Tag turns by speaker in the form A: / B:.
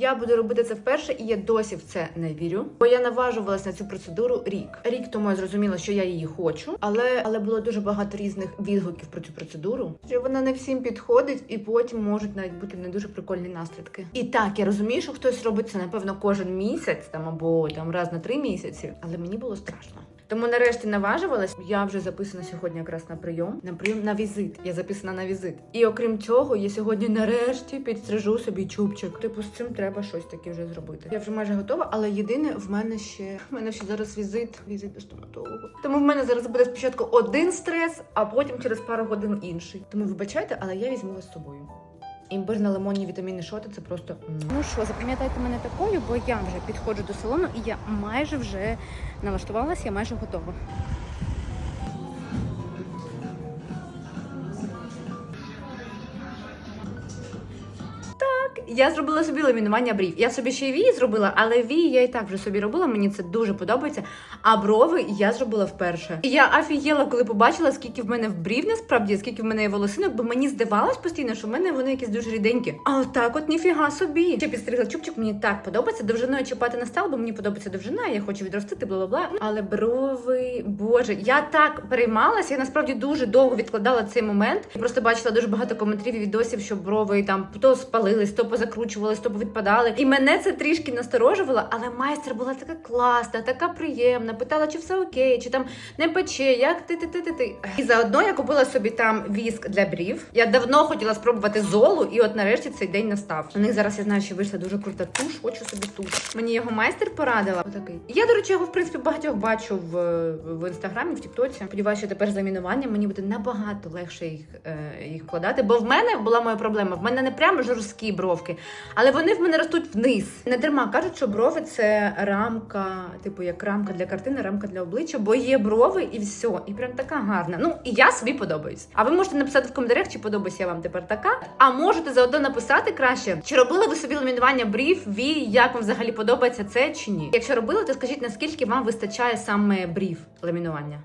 A: Я буду робити це вперше, і я досі в це не вірю. Бо я наважувалась на цю процедуру рік. Рік тому я зрозуміла, що я її хочу, але але було дуже багато різних відгуків про цю процедуру. Що вона не всім підходить, і потім можуть навіть бути не дуже прикольні наслідки. І так, я розумію, що хтось робить це напевно кожен місяць там або там раз на три місяці, але мені було страшно. Тому нарешті наважувалась. Я вже записана сьогодні якраз на прийом. На прийом на візит. Я записана на візит. І окрім цього, я сьогодні нарешті підстрижу собі чубчик. Типу, з цим треба щось таке вже зробити. Я вже майже готова, але єдине в мене ще в мене ще зараз візит, візит до стоматолога. Тому в мене зараз буде спочатку один стрес, а потім через пару годин інший. Тому вибачайте, але я візьму вас з собою. Імбирно-лимонні вітаміни шоти це просто.
B: Ну що, запам'ятайте мене такою, бо я вже підходжу до салону і я майже вже налаштувалася, я майже готова.
A: Я зробила собі ламінування брів. Я собі ще й вії зробила, але вії я і так вже собі робила. Мені це дуже подобається. А брови я зробила вперше. І я офігела, коли побачила, скільки в мене в брів насправді, скільки в мене є волосинок, бо мені здавалось постійно, що в мене вони якісь дуже ріденькі. А отак, от ніфіга собі. Ще підстригла чубчик, мені так подобається. Довжиною чіпати не стала, бо мені подобається довжина. Я хочу відростити, бла бла бла. Але брови, боже, я так переймалась. Я насправді дуже довго відкладала цей момент. Я просто бачила дуже багато коментарів і відосів, що брови там то спалились, то позакручувались, то відпадали. І мене це трішки насторожувало, але майстер була така класна, така приємна. Питала, чи все окей, чи там не пече, як ти ти ти ти ти. І заодно я купила собі там віск для брів. Я давно хотіла спробувати золу, і от нарешті цей день настав. У них зараз я знаю, що вийшла дуже крута туш. Хочу собі туш. Мені його майстер порадила. Отакий. Я, до речі, його в принципі багатьох бачу в, в інстаграмі, в Тіктоці. Сподіваюся, що тепер з замінуванням мені буде набагато легше їх, е, їх вкладати. Бо в мене була моя проблема. В мене не прямо жорсткі бровки, але вони в мене ростуть вниз. Не дарма кажуть, що брови це рамка, типу як рамка для картини, рамка для обличчя, бо є брови і все. І прям така гарна. Ну і я собі подобаюсь. А ви можете написати в коментарях, чи подобається я вам тепер така. А можете заодно написати краще, чи робили ви собі ламінування брів, вій, як вам взагалі подобається це чи ні. Якщо робили, то скажіть наскільки вам вистачає саме брів ламінування.